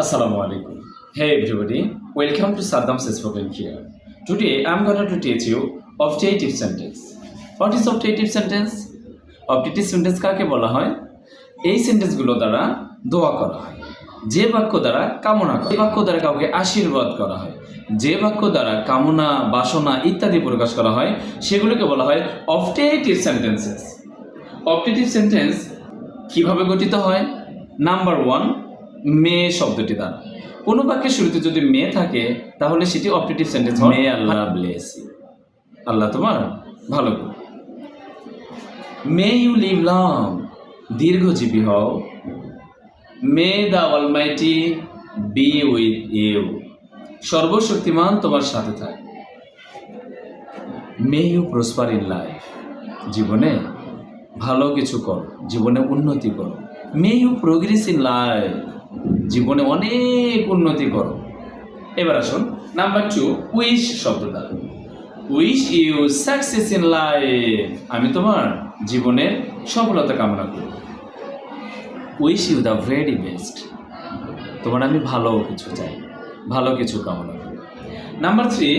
Assalamu alaikum. Hey everybody, welcome to Saddam's Spoken here. Today I'm going to teach you optative sentence. What is optative sentence? Optative sentence কাকে বলা হয় এই সেন্টেন্সগুলো দ্বারা দোয়া করা হয় যে বাক্য দ্বারা কামনা হয়, যে বাক্য দ্বারা কাউকে আশীর্বাদ করা হয় যে বাক্য দ্বারা কামনা বাসনা ইত্যাদি প্রকাশ করা হয় সেগুলোকে বলা হয় অপটেটিভ সেন্টেন্সেস অপটেটিভ সেন্টেন্স কীভাবে গঠিত হয় নাম্বার ওয়ান মে শব্দটি দ্বারা কোনো বাক্যের শুরুতে যদি মে থাকে তাহলে সেটি optative sentence may Allah bless আল্লাহ তোমার ভালো মে ইউ লিভ লং দীর্ঘজীবী হও। May the almighty be with you. সর্বশক্তিমান তোমার সাথে থাকে। May you prosper in life. জীবনে ভালো কিছু করো জীবনে উন্নতি করো। May you progress in life. জীবনে অনেক উন্নতি করো। এবার আসুন, নাম্বার টু উইশ শব্দ দ্বারা wish you success in life আমি তোমার জীবনের সফলতা কামনা করি। Wish you the very best তোমার আমি ভালো কিছু চাই, ভালো কিছু কামনা করি। নাম্বার থ্রি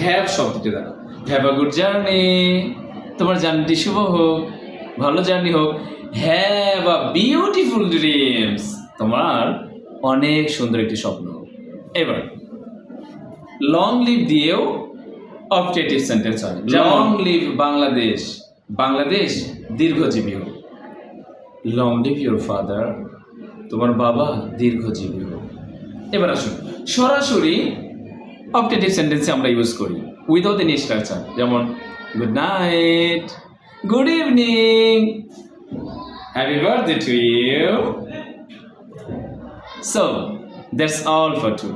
হ্যাভ শব্দটি দ্বারা। হ্যাভ আ গুড জার্নি তোমার জার্নিটি শুভ হোক, ভালো জার্নি হোক। হ্যাভ আ বিউটিফুল ড্রিমস তোমার অনেক সুন্দর একটি স্বপ্ন। এবার লং লিভ দিয়েও অপটেটিভ সেন্টেন্স হয় লং লিভ বাংলাদেশ বাংলাদেশ দীর্ঘজীবী হোক। লং লিভ ইউর ফাদার তোমার বাবা দীর্ঘজীবী হোক। এবার আসুন সরাসরি অপটেটিভ সেন্টেন্সে আমরা ইউজ করি উইদাউট এনি স্ট্রাকচার যেমন good night good evening happy birthday to you so that's all for to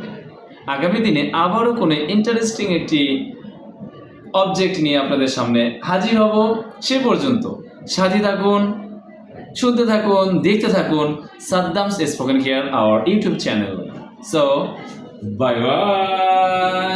আগামী দিনে আবারও কোনো ইন্টারেস্টিং একটি অবজেক্ট নিয়ে আপনাদের সামনে হাজির হব। সে পর্যন্ত সাথী থাকুন, শুনতে থাকুন, দেখতে থাকুন Saddam's spoken care our YouTube channel. So bye bye